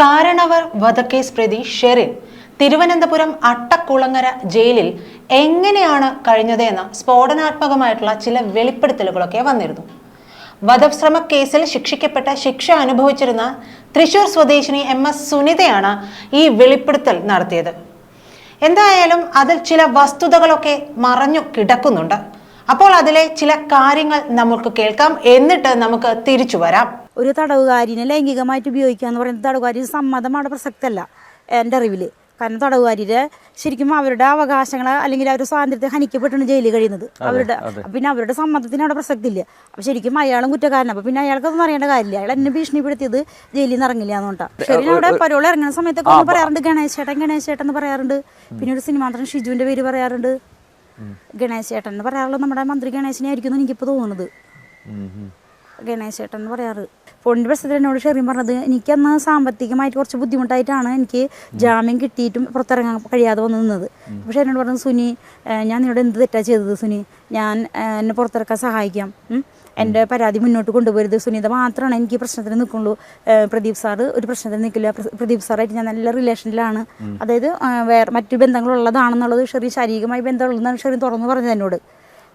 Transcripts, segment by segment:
കാരണവർ വധക്കേസ് പ്രതി ഷെറിൻ തിരുവനന്തപുരം അട്ടക്കുളങ്ങര ജയിലിൽ എങ്ങനെയാണ് കഴിഞ്ഞതെന്ന് സ്ഫോടനാത്മകമായിട്ടുള്ള ചില വെളിപ്പെടുത്തലുകളൊക്കെ വന്നിരുന്നു. വധശ്രമ കേസിൽ ശിക്ഷിക്കപ്പെട്ട ശിക്ഷ അനുഭവിച്ചിരുന്ന തൃശൂർ സ്വദേശിനി എം എസ് സുനിതയാണ് ഈ വെളിപ്പെടുത്തൽ നടത്തിയത്. എന്തായാലും അതിൽ ചില വസ്തുതകളൊക്കെ മറഞ്ഞു കിടക്കുന്നുണ്ട്. അപ്പോൾ അതിലെ ചില കാര്യങ്ങൾ നമുക്ക് കേൾക്കാം. എന്നിട്ട് നമുക്ക് തിരിച്ചു വരാം. ഒരു തടവുകാരിനെ ലൈംഗികമായിട്ട് ഉപയോഗിക്കുക എന്ന് പറയുന്നത് തടവുകാരി സമ്മതം അവിടെ പ്രസക്തമല്ല എന്റെ അറിവിൽ കാരണം തടവുകാരിയുടെ ശരിക്കും അവരുടെ അവകാശങ്ങൾ അല്ലെങ്കിൽ അവരുടെ സ്വാതന്ത്ര്യത്തെ ഹനിക്കപ്പെട്ടാണ് ജയിലിൽ കഴിയുന്നത്. അവരുടെ പിന്നെ അവരുടെ സമ്മതത്തിന് അവിടെ പ്രസക്തി ഇല്ല അപ്പം ശരിക്കും അയാളും കുറ്റക്കാരനാണ് അപ്പം പിന്നെ അയാൾക്കൊന്നും അറിയേണ്ട കാര്യമില്ല. അയാൾ എന്നെ ഭീഷണിപ്പെടുത്തിയത് ജയിലിൽ നിന്ന് ഇറങ്ങില്ല എന്നുകൊണ്ടാണ് ശരി അവിടെ പരോൾ ഇറങ്ങുന്ന സമയത്തൊക്കെ ഒന്ന് പറയാറുണ്ട്. ഗണേശ് ചേട്ടൻ ഗണേശ് ചേട്ടൻ എന്ന് പറയാറുണ്ട്. പിന്നെ ഒരു സിനിമ നടൻ ഷിജുവിന്റെ പേര് പറയാറുണ്ട്. ഗണേശ് ചേട്ടൻ എന്ന് പറയാറുള്ളത് നമ്മുടെ മന്ത്രി ഗണേശനെ ആയിരിക്കും എന്ന് എനിക്കിപ്പോൾ തോന്നുന്നത് ഗണേശ് ചേട്ടൻ എന്ന് പറയാറ്. ഫോണിന്റെ പ്രശ്നത്തിൽ എന്നോട് ഷെറിയും പറഞ്ഞത് എനിക്കന്ന് സാമ്പത്തികമായിട്ട് കുറച്ച് ബുദ്ധിമുട്ടായിട്ടാണ് എനിക്ക് ജാമ്യം കിട്ടിയിട്ടും പുറത്തിറങ്ങാൻ കഴിയാതെ വന്നു നിന്നത്. പക്ഷേ എന്നോട് പറഞ്ഞു സുനി ഞാൻ നിന്നോട് എന്ത് തെറ്റാ ചെയ്തത് സുനി? ഞാൻ എന്നെ പുറത്തിറക്കാൻ സഹായിക്കാം. എന്റെ പരാതി മുന്നോട്ട് കൊണ്ടുപോയത് സുനിത മാത്രമാണ് എനിക്ക് പ്രശ്നത്തിന് നിൽക്കുള്ളൂ. പ്രദീപ് സാറ് ഒരു പ്രശ്നത്തിന് നിൽക്കില്ല. പ്രദീപ് സാറായിട്ട് ഞാൻ നല്ല റിലേഷനിലാണ്. അതായത് വേറെ മറ്റു ബന്ധങ്ങളുള്ളതാണെന്നുള്ളത് ഷെറി ശാരീരികമായി ബന്ധമുള്ളതെന്നാണ് ഷെറി തുറന്നു പറഞ്ഞത് എന്നോട്.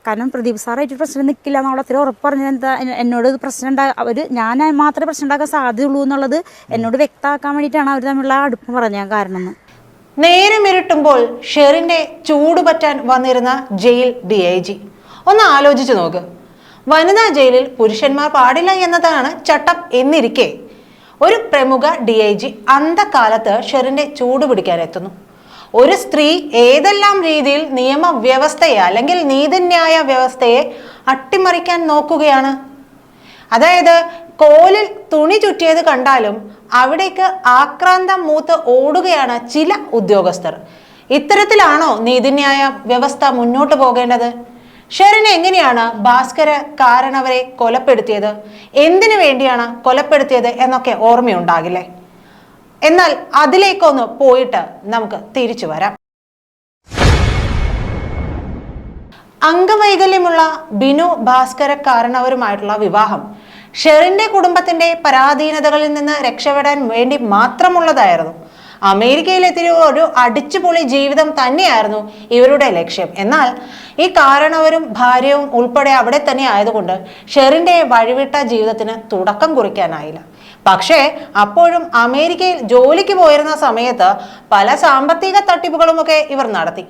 കാരണം പ്രദീപ് സാറായിട്ട് പ്രശ്നം നിൽക്കില്ല എന്നുള്ള അത്ര ഉറപ്പ് പറഞ്ഞത് എന്താ എന്ന- എന്നോട് പ്രശ്നം ഉണ്ടാ അവർ ഞാൻ മാത്രമേ പ്രശ്നം ഉണ്ടാക്കാൻ സാധ്യതയുള്ളൂ എന്നുള്ളത് എന്നോട് വ്യക്തമാക്കാൻ വേണ്ടിയിട്ടാണ് അവർ തമ്മിലുള്ള അടുപ്പം പറഞ്ഞ കാരണം എന്ന്. നേരമിരുട്ടുമ്പോൾ ഷെറിന്റെ ചൂടുപറ്റാൻ വന്നിരുന്ന ജയിൽ ഡി ഐ ജി. ഒന്ന് ആലോചിച്ചു നോക്ക്. വനിതാ ജയിലിൽ പുരുഷന്മാർ പാടില്ല എന്നതാണ് ചട്ടം എന്നിരിക്കെ ഒരു പ്രമുഖ ഡി ഐ ജി അന്തകാലത്ത് ഷെറിന്റെ ചൂട് പിടിക്കാൻ എത്തുന്നു. ഒരു സ്ത്രീ ഏതെല്ലാം രീതിയിൽ നിയമവ്യവസ്ഥയെ അല്ലെങ്കിൽ നീതിന്യായ വ്യവസ്ഥയെ അട്ടിമറിക്കാൻ നോക്കുകയാണ്? അതായത് കോലിൽ തുണി ചുറ്റിയത് കണ്ടാലും അവിടേക്ക് ആക്രാന്തം മൂത്ത് ഓടുകയാണ് ചില ഉദ്യോഗസ്ഥർ. ഇത്തരത്തിലാണോ നീതിന്യായ വ്യവസ്ഥ മുന്നോട്ട് പോകേണ്ടത്? ഷെറിനെ എങ്ങനെയാണ് ഭാസ്കര കാരണവരെ കൊലപ്പെടുത്തിയത്? എന്തിനു വേണ്ടിയാണ് കൊലപ്പെടുത്തിയത് എന്നൊക്കെ ഓർമ്മയുണ്ടാകില്ലേ? എന്നാൽ അതിലേക്കൊന്ന് പോയിട്ട് നമുക്ക് തിരിച്ചു വരാം. അംഗവൈകല്യമുള്ള ബിനു ഭാസ്കര കാരണവരുമായിട്ടുള്ള വിവാഹം ഷെറിന്റെ കുടുംബത്തിന്റെ പരാധീനതകളിൽ നിന്ന് രക്ഷപ്പെടാൻ വേണ്ടി മാത്രമുള്ളതായിരുന്നു. അമേരിക്കയിലെത്തിയ ഒരു അടിച്ചുപൊളി ജീവിതം തന്നെയായിരുന്നു ഇവരുടെ ലക്ഷ്യം. എന്നാൽ ഈ കാരണവരും ഭാര്യയും ഉൾപ്പെടെ അവിടെ തന്നെ ആയതുകൊണ്ട് ഷെറിന്റെ വഴിവിട്ട ജീവിതത്തിന് തുടക്കം കുറിക്കാനായില്ല. പക്ഷേ അപ്പോഴും അമേരിക്കയിൽ ജോലിക്ക് പോയിരുന്ന സമയത്ത് പല സാമ്പത്തിക തട്ടിപ്പുകളുമൊക്കെ ഇവർ നടത്തി.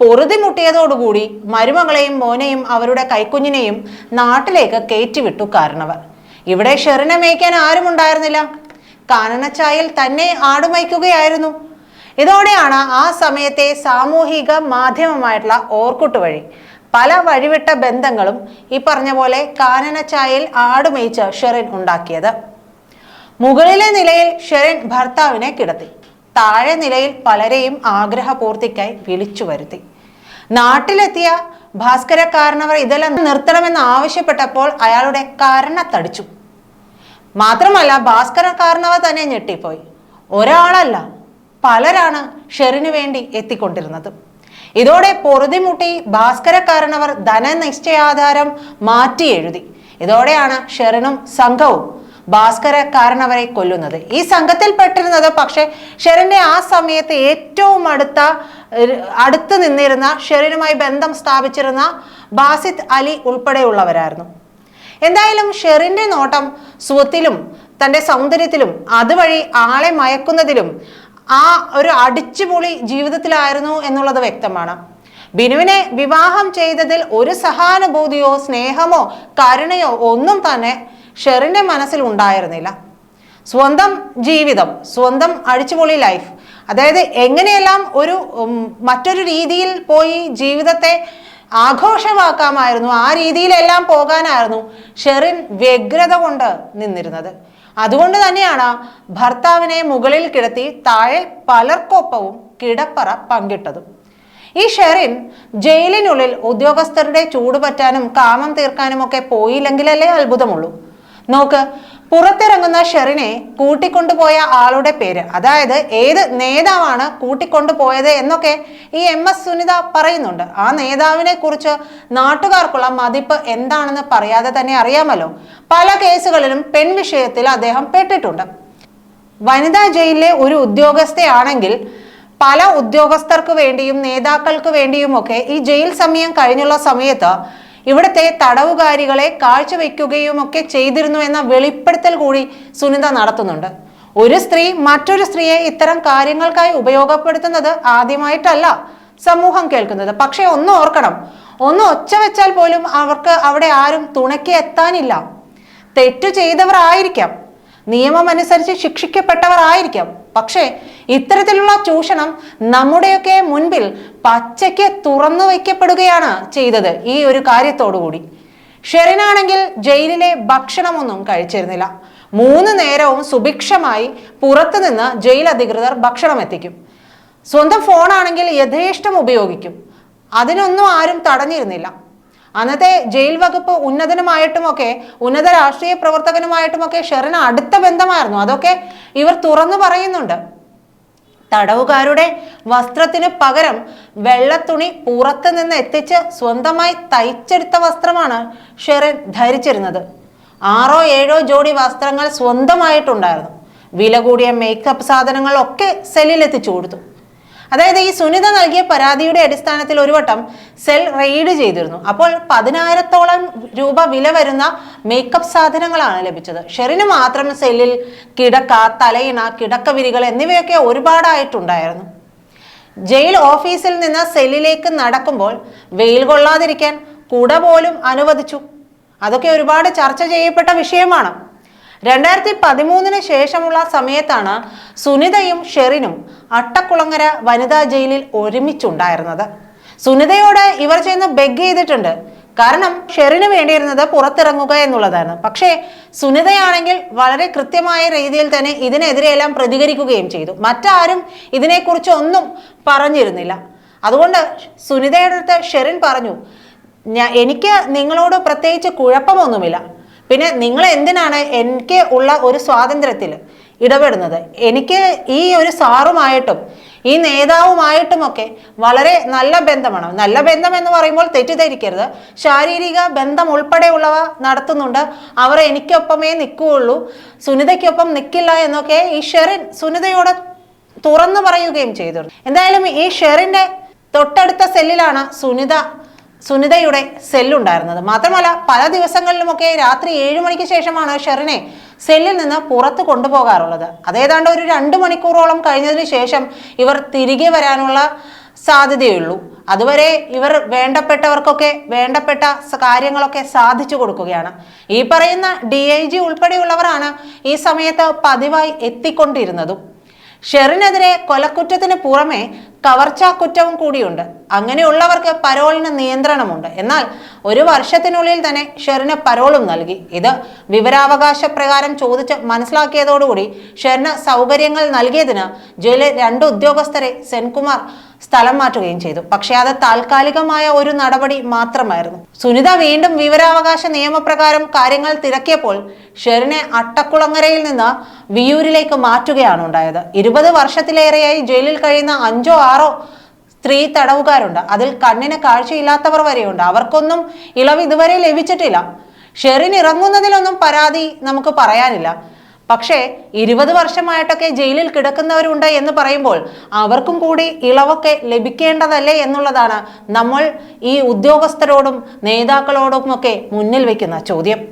പൊറുതി മുട്ടിയതോടുകൂടി മരുമകളെയും മോനെയും അവരുടെ കൈക്കുഞ്ഞിനെയും നാട്ടിലേക്ക് കയറ്റിവിട്ടു കാരണവർ. ഇവിടെ ഷെറിനെ മേയ്ക്കാൻ ആരും ഉണ്ടായിരുന്നില്ല കാനനച്ചായിൽ തന്നെ ആടുമയ്ക്കുകയായിരുന്നു ഇതോടെയാണ് ആ സമയത്തെ സാമൂഹിക മാധ്യമമായിട്ടുള്ള ഓർക്കുട്ട് വഴി പല വഴിവിട്ട ബന്ധങ്ങളും ഈ പറഞ്ഞ പോലെ കാനനച്ചായൽ ആടുമേയിച്ച് ഷെറിൻ ഉണ്ടാക്കിയത്. മുകളിലെ നിലയിൽ ഷെറിൻ ഭർത്താവിനെ കിടത്തി. താഴെ നിലയിൽ പലരെയും ആഗ്രഹപൂർത്തിക്കായി വിളിച്ചു വരുത്തി. നാട്ടിലെത്തിയ ഭാസ്കര കാരണവർ ഇതെല്ലാം നിർത്തണമെന്ന് ആവശ്യപ്പെട്ടപ്പോൾ അയാളുടെ കാരണ തടിച്ചു. മാത്രമല്ല ഭാസ്കര കാരണവർ തന്നെ ഞെട്ടിപ്പോയി. ഒരാളല്ല പലരാണ് ഷെറിന് വേണ്ടി എത്തിക്കൊണ്ടിരുന്നത്. ഇതോടെ പൊറുതിമുട്ടി ഭാസ്കര കാരണവർ ധനനിശ്ചയാധാരം മാറ്റി എഴുതി. ഇതോടെയാണ് ഷെറിനും സംഘവും ഭാസ്കര കാരണവരെ കൊല്ലുന്നത്. ഈ സംഘത്തിൽ പെട്ടിരുന്നത് പക്ഷെ ഷെറിന്റെ ആ സമയത്ത് ഏറ്റവും അടുത്ത അടുത്ത് നിന്നിരുന്ന ഷെറിനുമായി ബന്ധം സ്ഥാപിച്ചിരുന്ന ബാസിത് അലി ഉൾപ്പെടെയുള്ളവരായിരുന്നു. എന്തായാലും ഷെറിന്റെ നോട്ടം സ്വത്തിലും തന്റെ സൗന്ദര്യത്തിലും അതുവഴി ആളെ മയക്കുന്നതിലും ആ ഒരു അടിച്ചുപൊളി ജീവിതത്തിലായിരുന്നു എന്നുള്ളത് വ്യക്തമാണ്. ബിനുവിനെ വിവാഹം ചെയ്തതിൽ ഒരു സഹാനുഭൂതിയോ സ്നേഹമോ കരുണയോ ഒന്നും തന്നെ ഷെറിന്റെ മനസ്സിൽ ഉണ്ടായിരുന്നില്ല. സ്വന്തം ജീവിതം സ്വന്തം അടിച്ചുപൊളി ലൈഫ് അതായത് എങ്ങനെയെല്ലാം ഒരു മറ്റൊരു രീതിയിൽ പോയി ജീവിതത്തെ ആഘോഷമാക്കാമായിരുന്നു ആ രീതിയിലെല്ലാം പോകാനായിരുന്നു ഷെറിൻ വ്യഗ്രത കൊണ്ട് നിന്നിരുന്നത്. അതുകൊണ്ട് തന്നെയാണ് ഭർത്താവിനെ മുകളിൽ കിടത്തി താഴെ പലർക്കൊപ്പവും കിടപ്പറ പങ്കിട്ടതും. ഈ ഷെറിൻ ജയിലിനുള്ളിൽ ഉദ്യോഗസ്ഥരുടെ ചൂടുപറ്റാനും കാമം തീർക്കാനും ഒക്കെ പോയില്ലെങ്കിലല്ലേ അത്ഭുതമുള്ളൂ. നോക്ക് പുറത്തിറങ്ങുന്ന ഷെറിനെ കൂട്ടിക്കൊണ്ടുപോയ ആളുടെ പേര് അതായത് ഏത് നേതാവാണ് കൂട്ടിക്കൊണ്ടുപോയത് എന്നൊക്കെ ഈ എം എസ് സുനിത പറയുന്നുണ്ട്. ആ നേതാവിനെ കുറിച്ച് നാട്ടുകാർക്കുള്ള മതിപ്പ് എന്താണെന്ന് പറയാതെ തന്നെ അറിയാമല്ലോ. പല കേസുകളിലും പെൺ വിഷയത്തിൽ അദ്ദേഹം പെട്ടിട്ടുണ്ട്. വനിതാ ജയിലിലെ ഒരു ഉദ്യോഗസ്ഥയാണെങ്കിൽ പല ഉദ്യോഗസ്ഥർക്ക് വേണ്ടിയും നേതാക്കൾക്ക് വേണ്ടിയുമൊക്കെ ഈ ജയിൽ സമയം കഴിഞ്ഞുള്ള സമയത്ത് ഇവിടുത്തെ തടവുകാരികളെ കാഴ്ചവെക്കുകയും ഒക്കെ ചെയ്തിരുന്നു എന്ന വെളിപ്പെടുത്തൽ കൂടി സുനിത നടത്തുന്നുണ്ട്. ഒരു സ്ത്രീ മറ്റൊരു സ്ത്രീയെ ഇത്തരം കാര്യങ്ങൾക്കായി ഉപയോഗപ്പെടുത്തുന്നത് ആദ്യമായിട്ടല്ല സമൂഹം കേൾക്കുന്നത്. പക്ഷെ ഒന്ന് ഓർക്കണം. ഒന്ന് ഒച്ച വെച്ചാൽ പോലും അവർക്ക് അവിടെ ആരും തുണയ്ക്ക് എത്താനില്ല. തെറ്റു ചെയ്തവർ ആയിരിക്കാം. നിയമം അനുസരിച്ച് ശിക്ഷിക്കപ്പെട്ടവർ ആയിരിക്കാം. പക്ഷേ ഇത്തരത്തിലുള്ള ചൂഷണം നമ്മുടെയൊക്കെ മുൻപിൽ പച്ചയ്ക്ക് തുറന്നു വയ്ക്കപ്പെടുകയാണ് ചെയ്തത് ഈ ഒരു കാര്യത്തോടുകൂടി. ഷെറിനാണെങ്കിൽ ജയിലിലെ ഭക്ഷണമൊന്നും കഴിച്ചിരുന്നില്ല. മൂന്ന് നേരവും സുഭിക്ഷമായി പുറത്തുനിന്ന് ജയിൽ അധികൃതർ ഭക്ഷണം എത്തിക്കും. സ്വന്തം ഫോണാണെങ്കിൽ യഥേഷ്ടം ഉപയോഗിക്കും. അതിനൊന്നും ആരും തടഞ്ഞിരുന്നില്ല. അന്നത്തെ ജയിൽ വകുപ്പ് ഉന്നതനുമായിട്ടുമൊക്കെ ഉന്നത രാഷ്ട്രീയ പ്രവർത്തകനുമായിട്ടുമൊക്കെ ഷെറിന് അടുത്ത ബന്ധമായിരുന്നു. അതൊക്കെ ഇവർ തുറന്നു പറയുന്നുണ്ട്. തടവുകാരുടെ വസ്ത്രത്തിന് പകരം വെള്ളത്തുണി പുറത്ത് നിന്ന് എത്തിച്ച് സ്വന്തമായി തയ്ച്ചെടുത്ത വസ്ത്രമാണ് ഷെറിൻ ധരിച്ചിരുന്നത്. ആറോ ഏഴോ ജോഡി വസ്ത്രങ്ങൾ സ്വന്തമായിട്ടുണ്ടായിരുന്നു. വില കൂടിയ മേക്കപ്പ് സാധനങ്ങളൊക്കെ സെല്ലിൽ എത്തിച്ചു കൊടുത്തു. അതായത് ഈ സുനിത നൽകിയ പരാതിയുടെ അടിസ്ഥാനത്തിൽ ഒരു വട്ടം സെൽ റെയ്ഡ് ചെയ്തിരുന്നു. അപ്പോൾ പതിനായിരത്തോളം രൂപ വില വരുന്ന മേക്കപ്പ് സാധനങ്ങളാണ് ലഭിച്ചത്. ഷെറിന് മാത്രം സെല്ലിൽ കിടക്ക തലയിണ കിടക്ക വിരികൾ എന്നിവയൊക്കെ ഒരുപാടായിട്ടുണ്ടായിരുന്നു. ജയിൽ ഓഫീസിൽ നിന്ന് സെല്ലിലേക്ക് നടക്കുമ്പോൾ വെയിൽ കൊള്ളാതിരിക്കാൻ കുട പോലും അനുവദിച്ചു. അതൊക്കെ ഒരുപാട് ചർച്ച ചെയ്യപ്പെട്ട വിഷയമാണ്. രണ്ടായിരത്തി പതിമൂന്നിന് ശേഷമുള്ള സമയത്താണ് സുനിതയും ഷെറിനും അട്ടക്കുളങ്ങര വനിതാ ജയിലിൽ ഒരുമിച്ചുണ്ടായിരുന്നത്. സുനിതയോട് ഇവർ ചെന്ന് ബെഗ് ചെയ്തിട്ടുണ്ട്. കാരണം ഷെറിന് വേണ്ടിയിരുന്നത് പുറത്തിറങ്ങുക എന്നുള്ളതാണ്. പക്ഷേ സുനിതയാണെങ്കിൽ വളരെ കൃത്യമായ രീതിയിൽ തന്നെ ഇതിനെതിരെയെല്ലാം പ്രതികരിക്കുകയും ചെയ്തു. മറ്റാരും ഇതിനെക്കുറിച്ച് ഒന്നും പറഞ്ഞിരുന്നില്ല. അതുകൊണ്ട് സുനിതയുടെ അടുത്ത് ഷെറിൻ പറഞ്ഞു ഞാൻ എനിക്ക് നിങ്ങളോട് പ്രത്യേകിച്ച് കുഴപ്പമൊന്നുമില്ല. പിന്നെ നിങ്ങൾ എന്തിനാണ് എനിക്ക് ഉള്ള ഒരു സ്വാതന്ത്ര്യത്തിൽ ഇടപെടുന്നത്? എനിക്ക് ഈ ഒരു സാറുമായിട്ടും ഈ നേതാവുമായിട്ടുമൊക്കെ വളരെ നല്ല ബന്ധമാണ്. നല്ല ബന്ധം എന്ന് പറയുമ്പോൾ തെറ്റിദ്ധരിക്കരുത്. ശാരീരിക ബന്ധം ഉൾപ്പെടെയുള്ളവ നടത്തുന്നുണ്ട്. അവർ എനിക്കൊപ്പമേ നിൽക്കുകയുള്ളൂ. സുനിതയ്ക്കൊപ്പം നിൽക്കില്ല എന്നൊക്കെ ഈ ഷെറിൻ സുനിതയോട് തുറന്നു പറയുകയും ചെയ്തിരുന്നു എന്തായാലും ഈ ഷെറിന്റെ തൊട്ടടുത്ത സെല്ലിലാണ് സുനിത സുനിതയുടെ സെല്ലുണ്ടായിരുന്നത്. മാത്രമല്ല പല ദിവസങ്ങളിലുമൊക്കെ രാത്രി ഏഴു മണിക്ക് ശേഷമാണ് ഷെറിനെ സെല്ലിൽ നിന്ന് പുറത്ത് കൊണ്ടുപോകാറുള്ളത്. അതേതാണ്ട് ഒരു രണ്ട് മണിക്കൂറോളം കഴിഞ്ഞതിന് ശേഷം ഇവർ തിരികെ വരാനുള്ള സാധ്യതയുള്ളൂ. അതുവരെ ഇവർ വേണ്ടപ്പെട്ടവർക്കൊക്കെ വേണ്ടപ്പെട്ട കാര്യങ്ങളൊക്കെ സാധിച്ചു കൊടുക്കുകയാണ്. ഈ പറയുന്ന ഡി ഐ ജി ഉൾപ്പെടെയുള്ളവരാണ് ഈ സമയത്ത് പതിവായി എത്തിക്കൊണ്ടിരുന്നതും. ഷെറിനെതിരെ കൊലക്കുറ്റത്തിന് പുറമെ കവർച്ചാ കുറ്റവും കൂടിയുണ്ട്. അങ്ങനെയുള്ളവർക്ക് പരോളിന് നിയന്ത്രണമുണ്ട്. എന്നാൽ ഒരു വർഷത്തിനുള്ളിൽ തന്നെ ഷെറിന് പരോളും നൽകി. ഇത് വിവരാവകാശ പ്രകാരം ചോദിച്ച് മനസ്സിലാക്കിയതോടുകൂടി ഷെറിന് സൗകര്യങ്ങൾ നൽകിയതിന് ജയിലിലെ രണ്ട് ഉദ്യോഗസ്ഥരെ സെൻകുമാർ സ്ഥലം മാറ്റുകയും ചെയ്തു. പക്ഷേ അത് താൽക്കാലികമായ ഒരു നടപടി മാത്രമായിരുന്നു. സുനിത വീണ്ടും വിവരാവകാശ നിയമപ്രകാരം കാര്യങ്ങൾ തിരക്കിയപ്പോൾ ഷെറിനെ അട്ടക്കുളങ്ങരയിൽ നിന്ന് വിയൂരിലേക്ക് മാറ്റുകയാണ് ഉണ്ടായത്. ഇരുപത് വർഷത്തിലേറെയായി ജയിലിൽ കഴിയുന്ന അഞ്ചോ ആറോ സ്ത്രീ തടവുകാരുണ്ട്. അതിൽ കണ്ണിന് കാഴ്ചയില്ലാത്തവർ വരെയുണ്ട്. അവർക്കൊന്നും ഇളവ് ഇതുവരെ ലഭിച്ചിട്ടില്ല. ഷെറിൻ ഇറങ്ങുന്നതിലൊന്നും പരാതി നമുക്ക് പറയാനില്ല. പക്ഷേ ഇരുപത് വർഷമായിട്ടൊക്കെ ജയിലിൽ കിടക്കുന്നവരുണ്ട് എന്ന് പറയുമ്പോൾ അവർക്കും കൂടി ഇളവൊക്കെ ലഭിക്കേണ്ടതല്ലേ എന്നുള്ളതാണ് നമ്മൾ ഈ ഉദ്യോഗസ്ഥരോടും നേതാക്കളോടും ഒക്കെ മുന്നിൽ വയ്ക്കുന്ന ചോദ്യം.